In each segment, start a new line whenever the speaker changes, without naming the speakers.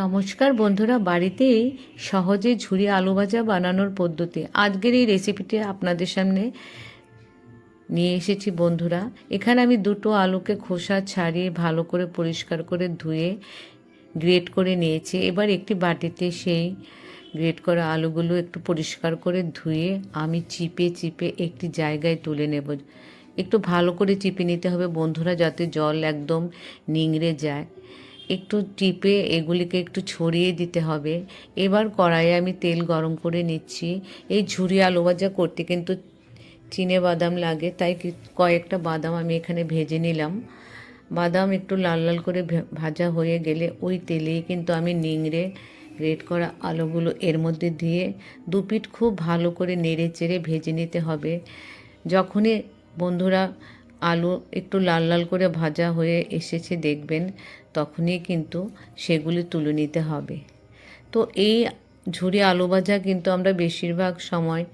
নমস্কার বন্ধুরা, বাড়িতেই সহজে ঝুরি আলু ভাজা বানানোর পদ্ধতি। আজকের এই রেসিপিটি আপনাদের সামনে নিয়ে এসেছি বন্ধুরা। এখানে আমি দুটো আলুকে খোসা ছাড়িয়ে ভালো করে পরিষ্কার করে ধুয়ে গ্রেট করে নিয়েছি। এবার একটি বাটিতে সেই গ্রেট করা আলুগুলো একটু পরিষ্কার করে ধুয়ে আমি চিপে চিপে একটি জায়গায় তুলে নেব। একটু ভালো করে চিপে নিতে হবে বন্ধুরা, যাতে জল একদম নিংড়ে যায়। একটু টিপে এগুলিকে একটু ছড়িয়ে দিতে হবে। এবার কড়াইয়ে আমি তেল গরম করে নিচ্ছি। এই ঝুরি আলু ভাজা করতে কিন্তু চিনে বাদাম লাগে, তাই কয়েকটা বাদাম আমি এখানে ভেজে নিলাম। বাদাম একটু লাল লাল করে ভাজা হয়ে গেলে ওই তেলেই কিন্তু আমি নিংড়ে গ্রেট করা আলুগুলো এর মধ্যে দিয়ে দু পিঠ খুব ভালো করে নেড়ে চেড়ে ভেজে নিতে হবে। যখনই বন্ধুরা আলু একটু লাল লাল করে ভাজা হয়ে এসেছে দেখবেন, তখনই কিন্তু সেগুলি তুলে নিতে হবে। তো এই ঝুরি আলু ভাজা কিন্তু আমরা বেশিরভাগ সময়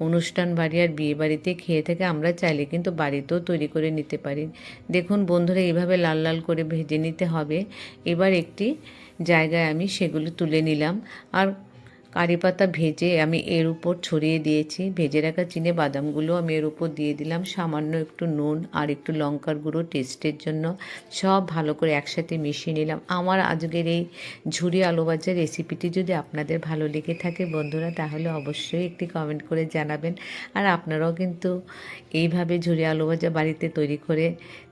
অনুষ্ঠান বাড়ি আর বিয়ে বাড়িতে খেয়ে থেকে, আমরা চাইলে কিন্তু বাড়িতেও তৈরি করে নিতে পারি। দেখুন বন্ধুরা, এইভাবে লাল লাল করে ভেজে নিতে হবে। এবার একটি জায়গায় আমি সেগুলো তুলে নিলাম। আর কারি পাতা ভেজে আমি এর উপর ছড়িয়ে দিয়েছি। ভেজে রাখা চিনে বাদামগুলো আমি এর উপর দিয়ে দিলাম। সামান্য একটু নুন আর একটু লঙ্কার গুঁড়ো টেস্টের জন্য। সব ভালো করে একসাথে মিশিয়ে নিলাম। আমার আজকের এই ঝুরি আলু ভাজার রেসিপিটি যদি আপনাদের ভালো লেগে থাকে বন্ধুরা, তাহলে অবশ্যই একটি কমেন্ট করে জানাবেন। আর আপনারাও কিন্তু এইভাবে ঝুরি আলু ভাজা বাড়িতে তৈরি করে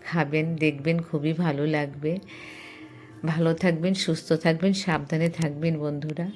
খাবেন, দেখবেন খুবই ভালো লাগবে। ভালো থাকবেন, সুস্থ থাকবেন, সাবধানে থাকবেন বন্ধুরা।